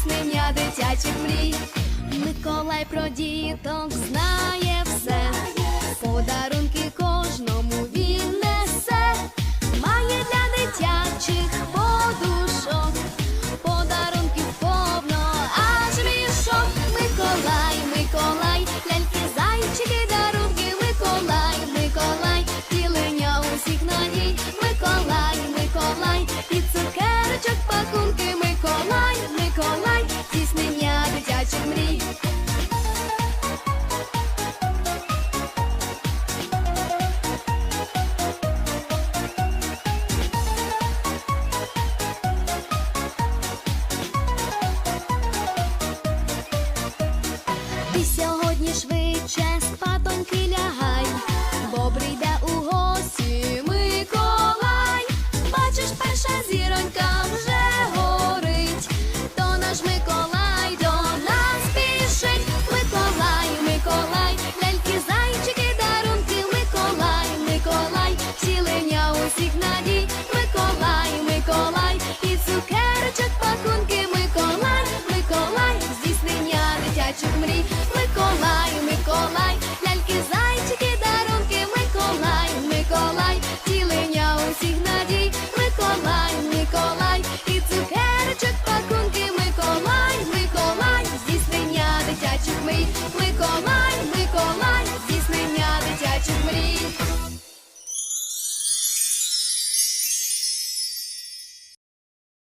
здійснення дитячих мрій. Миколай про діток знає все, зіронька вже горить, то наш Миколай до нас пішить, Миколай, Миколай, ляльки, зайчики, дарунки, Миколай, Миколай, втілення усіх надій, Миколай, Миколай, і цукерочок пакунки, Миколай, Миколай, здійснення дитячих мрій, Миколай, Миколай.